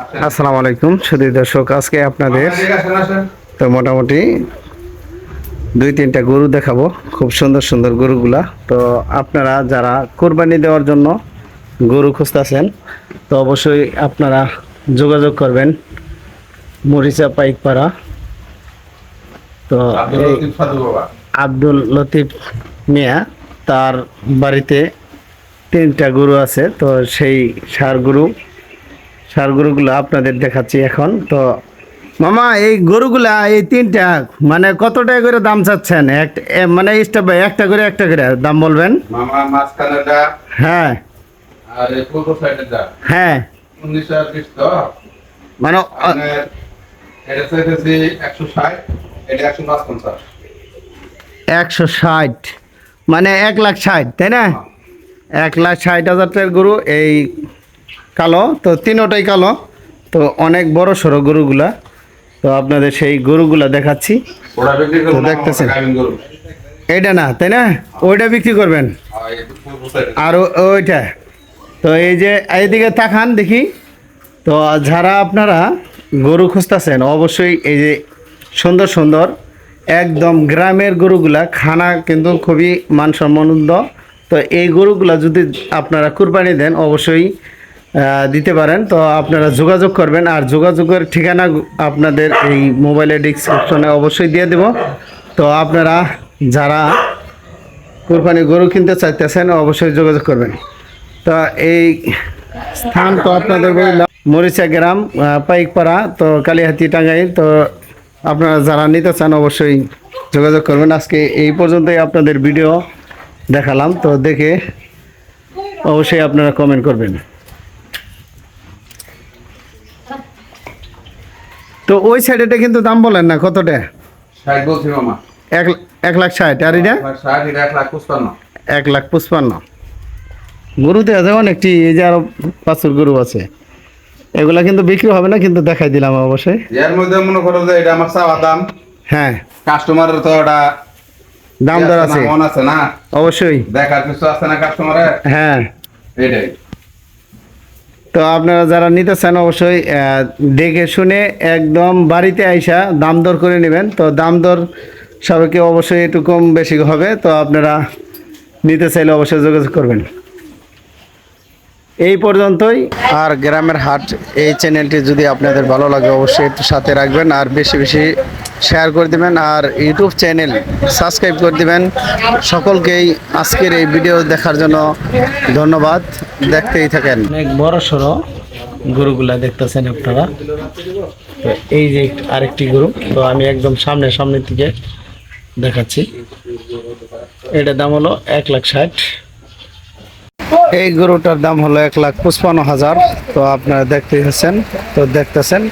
আসসালামু আলাইকুম সুধী দর্শক আজকে আপনাদের তো মোটামুটি দুই তিনটা গরু দেখাবো খুব সুন্দর সুন্দর গরুগুলা। তো আপনারা যারা কোরবানি দেওয়ার জন্য গরু খুঁজতেছেন তো অবশ্যই আপনারা যোগাযোগ করবেন মরিচা পাইকপাড়া। তো আব্দুল লতিফ মিয়া তার বাড়িতে তিনটা গরু আছে তো সেই সার গরু সার গরুগুলো আপনাদের দেখাচ্ছি এখন। তো মামা এই গরুগুলা এই তিনটা মানে কত টাকা করে দাম চাচ্ছেন? মানে স্টাফ একটা করে একটা করে দাম বলবেন? হ্যাঁ। হ্যাঁ। মানে একশো ষাট একশো মানে এক লাখ ষাট তাই না? এক লাখ ষাট হাজার টাকার গরু এই কালো তো তিনোটাই কালো। তো অনেক বড় সড়ো গরুগুলা। তো আপনাদের সেই গরুগুলা দেখাচ্ছি। তো দেখতেছেন। এইটা না তাই না? ওইটা বিক্রি করবেন? আর সাইডে আর ওইটা। তো এই যে এইদিকে তাকান দেখি। তো যারা আপনারা গরু খুঁজতেছেন অবশ্যই এই যে সুন্দর সুন্দর একদম গ্রামের গরুগুলা খানা কিন্তু খুবই মানসম্মন্দ তো এই গরুগুলা যদি আপনারা কুরবানি দেন অবশ্যই দিতে পারেন। তো আপনারা যোগাযোগ করবেন। আর যোগাযোগের ঠিকানা আপনাদের এই মোবাইলের ডিসক্রিপশনে অবশ্যই দিয়ে দেব। তো আপনারা যারা কোরবানি গরু কিনতে চাইতেছেন, অবশ্যই যোগাযোগ করবেন। তো এই স্থান তো আপনাদের মরিচা গ্রাম পাইকপাড়া, তো কালীহাতি টাঙ্গাইল। তো আপনারা যারা নিতে চান, অবশ্যই যোগাযোগ করবেন। আজকে এই পর্যন্তই আপনাদের ভিডিও দেখালাম। তো দেখে অবশ্যই আপনারা কমেন্ট করবেন। তো ওই সাইডেটা কিন্তু দাম বলেন না কতটা? ষাট বলছি মামা এক এক লাখ ষাট আর এটা? এক লাখ পঁচপান্ন। এক লাখ পঁচপান্ন। গরু দেওয়া যায় অনেকটি এই যে আরও পাঁচুর গরু আছে। এগুলা কিন্তু বিক্রি হবে না কিন্তু দেখাই দিলাম অবশ্যই। এর মধ্যে মনে করো যে এটা আমার চাওয়া দাম। হ্যাঁ। কাস্টমারের তো ওটা দাম দর আছে। মন আছে না? অবশ্যই। দেখার কিছু আছে না কাস্টমারের হ্যাঁ। এটাই। তো আপনারা যারা নিতে চান অবশ্যই দেখে শুনে একদম বাড়িতে আইসা দাম দর করে নেবেন। তো দাম দর সবাইকে অবশ্যই একটু কম বেশি হবে। তো আপনারা নিতে চাইলে অবশ্যই যোগাযোগ করবেন। এই পর্যন্তই। আর গ্রামের হাট এই চ্যানেলটি যদি আপনাদের ভালো লাগে, অবশ্যই একটু সাথে রাখবেন। আর বেশি বেশি শেয়ার করে দিবেন আর ইউটিউব চ্যানেল সাবস্ক্রাইব করে দিবেন। সকলকেই আজকের এই ভিডিও দেখার জন্য ধন্যবাদ। দেখতেই থাকেন। অনেক বড় সড়ো গরুগুলা দেখতেছেন আপনারা। তো এই যে আরেকটি গরু তো আমি একদম সামনে সামনের দিকে দেখাচ্ছি। এটার দাম হলো এক লাখ ষাট। এই গরুটার দাম হলো এক লাখ পঁচপান্ন হাজার। তো আপনারা দেখতে পাচ্ছেন তো দেখতেছেন।